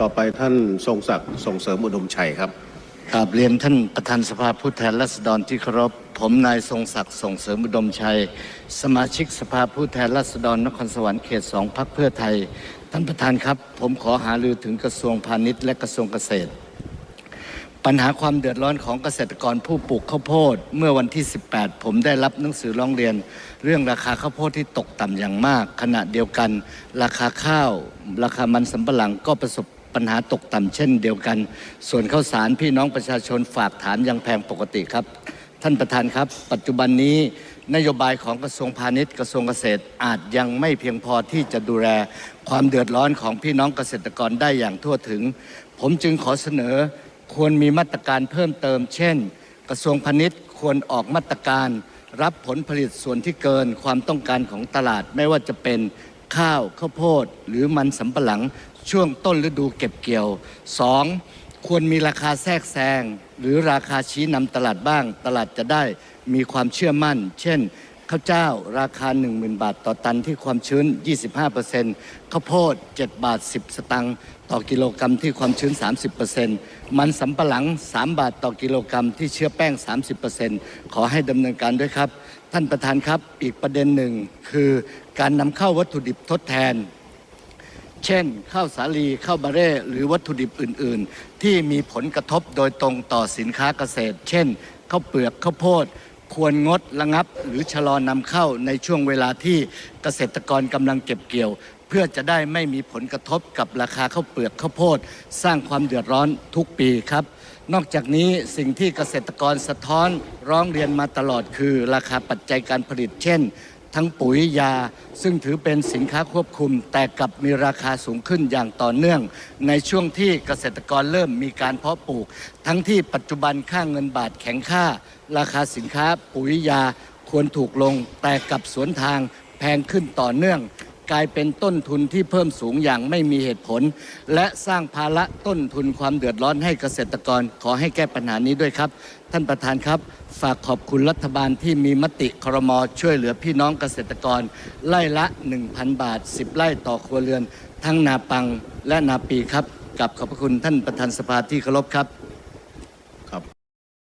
ต่อไปท่านทรงศักดิ์ส่งเสริมอุดมชัยครับกราบเรียนท่านประธานสภาผู้แทนราษฎรที่เคารพผมนายทรงศักดิ์ส่งเสริมอุดมชัย สมาชิกสภาผู้แทนราษฎรนครสวรรค์เขตสองพักเพื่อไทย ท่านประธานครับ ผมขอหารือถึงกระทรวงพาณิชย์และกระทรวงเกษตร ปัญหาความเดือดร้อนของเกษตรกรผู้ปลูกข้าวโพด เมื่อวันที่ 18 ผมได้รับหนังสือร้องเรียน เรื่องราคาข้าวโพดที่ตกต่ำอย่างมาก ขณะเดียวกัน ราคาข้าว ราคามันสำปะหลังก็ประสบ ปัญหาตกต่ำเช่นเดียวกัน ส่วนข้าวสารพี่น้องประชาชนฝากถามยังแพงปกติครับ ท่านประธานครับ ปัจจุบันนี้นโยบายของกระทรวงพาณิชย์กระทรวงเกษตรอาจยังไม่เพียงพอที่จะดูแลความเดือดร้อนของพี่น้องเกษตรกรได้อย่างทั่วถึง ผมจึงขอเสนอควรมีมาตรการเพิ่มเติม เช่น กระทรวงพาณิชย์ควรออกมาตรการรับผลผลิตส่วนที่เกินความต้องการของตลาดไม่ว่าจะเป็น ข้าวข้าวโพดหรือมันสำปะหลังช่วงต้นฤดูเก็บเกี่ยว 2. ควรมีราคาแทรกแซง หรือราคาชี้นำตลาดบ้าง ตลาดจะได้มีความเชื่อมั่น เช่น ข้าวเจ้าราคา 10,000 บาทต่อตันที่ความชื้น 25%ข้าวโพด 7 บาท 10 สตังค์ต่อกิโลกรัมที่ความชื้น 30%มันสำปะหลัง 3 บาทต่อกิโลกรัมที่เชื้อแป้ง 30%ขอให้ดำเนินการด้วยครับ ท่านประธานครับอีกประเด็นหนึ่งคือการนำเข้าวัตถุดิบทดแทน เช่น ข้าวสาลีข้าวบาเร่หรือวัตถุดิบอื่น ๆ ที่มีผลกระทบโดยตรงต่อสินค้าเกษตร เช่นข้าวเปลือกข้าวโพด ควรงดระงับหรือชะลอนำเข้าในช่วงเวลาที่เกษตรกรกำลังเก็บเกี่ยว เพื่อจะได้ไม่มีผลกระทบกับราคาข้าวเปลือกข้าวโพด สร้างความเดือดร้อนทุกปีครับ นอกจากนี้สิ่งที่เกษตรกรสะท้อนร้องเรียนมาตลอดคือ ราคาปัจจัยการผลิตเช่น ทั้งปุ๋ยยา ซึ่งถือเป็นสินค้าควบคุม แต่กลับมีราคาสูงขึ้นอย่างต่อเนื่อง ในช่วงที่เกษตรกรเริ่มมีการเพาะปลูก ทั้งที่ปัจจุบันค่างเงินบาทแข็งค่า ราคาสินค้าปุ๋ยยาควรถูกลง แต่กลับสวนทางแพงขึ้นต่อเนื่อง กลายเป็นต้นทุนที่เพิ่มสูงอย่างไม่มีเหตุผล และสร้างภาระต้นทุนความเดือดร้อนให้เกษตรกร ขอให้แก้ปัญหานี้ด้วยครับ ท่านประธานครับฝากขอบคุณรัฐบาลที่มีมติครมช่วยเหลือพี่น้องเกษตรกร ไล่ละ 1,000 บาท 10 ไร่ต่อครัวเรือน ทั้งนาปังและนาปีครับกับขอบพระคุณท่านประธานสภาที่เคารพครับ